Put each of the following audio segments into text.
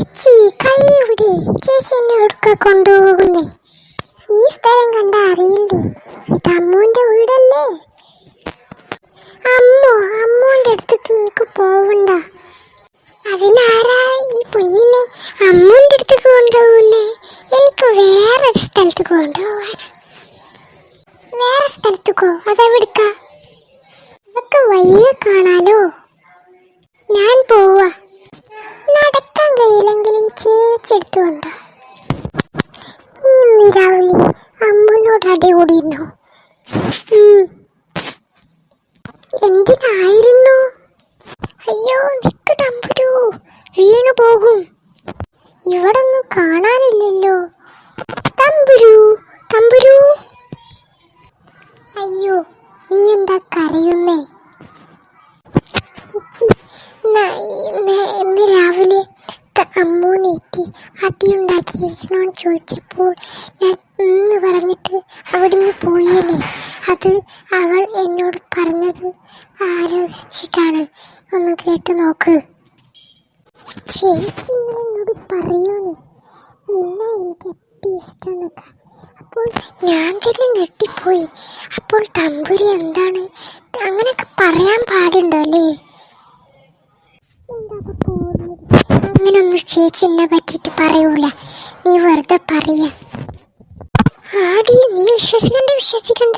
ചേച്ചി കൈവിടെ ചേച്ചി എന്നെ എവിടുക്ക കൊണ്ടുപോകുന്നേ? ഈ സ്ഥലം കണ്ട അറിയില്ലേ? ഇത് അമ്മുവിന്റെ വീടല്ലേ? അമ്മോ അമ്മുവിന്റെ അടുത്തേക്ക് എനിക്ക് പോവണ്ട. അതിനാരാ ഈ പൊന്നിനെ അമ്മുവിന്റെ അടുത്തേക്ക് കൊണ്ടുപോകുന്നേ? എനിക്ക് വേറൊരു സ്ഥലത്തേക്ക് കൊണ്ടുപോവാൻ വേറെ സ്ഥലത്തേക്കോ? അതെവിടുക്ക? അതൊക്കെ വയ്യ കാണാലോ. ഞാൻ പോവാ. ചേച്ചി എടുത്തുകൊണ്ട് ഇന്ന് രാവിലെ അമ്മനോട് അടി കൂടിയിരുന്നു. ഉം. എന്തിനായിരുന്നു? അയ്യോ നിക്ക് തമ്പുരു വീണു പോകും. ഇവിടൊന്നും കാണാനില്ലല്ലോ. തമ്പുരു തമ്പുരു. അയ്യോ നീ എന്താ കരയുന്നേ ന- ന- ഇന്ന് രാവിലെ ക- അമ്മൂനെത്തി അടിയുണ്ടാക്കിയിരിക്കണോന്ന് ചോദിച്ചപ്പോൾ ഞാൻ ഇന്ന് പറഞ്ഞിട്ട് അവിടുന്ന് പോയല്ലേ അത് അവൾ എന്നോട് പറഞ്ഞത് ആലോചിച്ചിട്ടാണ്. ഒന്ന് കേട്ടു നോക്ക്. ചേച്ചി എന്നോട് പറയാണ് നിന്നെ എനിക്ക് എപ്പി ഇഷ്ടമെന്നൊക്കെ അപ്പോൾ ഞാൻ തന്നെ ഞെട്ടിപ്പോയി. അപ്പോൾ തമ്പുരി എന്താണ്? അങ്ങനെയൊക്കെ പറയാൻ പാടുണ്ടോ അല്ലേ? അങ്ങനൊന്നും ചേച്ചി എന്നെ പറ്റിയിട്ട് പറയൂല. നീ വെറുതെ പറയ. ആടി നീ വിശ്വസിക്കണ്ട വിശ്വസിക്കണ്ട.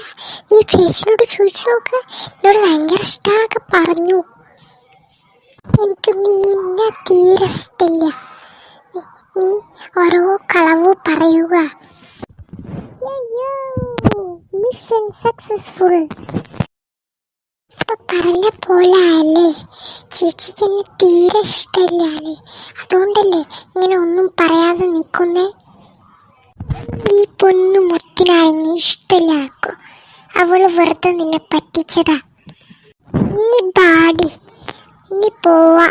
നീ ചേച്ചിനോട് ചോദിച്ചു നോക്ക്. എന്നോട് ഭയങ്കര ഇഷ്ടമാണൊക്കെ പറഞ്ഞു. എനിക്ക് നിന്നെ തീരെ ഇഷ്ടമില്ല. നീ- ഓരോ കളവ് പറയുക. മിഷൻ സക്സസ്ഫുൾ പറഞ്ഞ പോലെ അല്ലേ ചേച്ചിക്ക് തീരെ ഇഷ്ടമല്ല അതുകൊണ്ടല്ലേ ഇങ്ങനെ ഒന്നും പറയാതെ നിൽക്കുന്നേ? ഈ പൊന്നു മുത്തിനാണെങ്കിൽ ഇഷ്ടമില്ലാക്കോ അവൾ വെറുതെ നിന്നെ പറ്റിച്ചതാ. നീ പാടി. നീ പോവാ.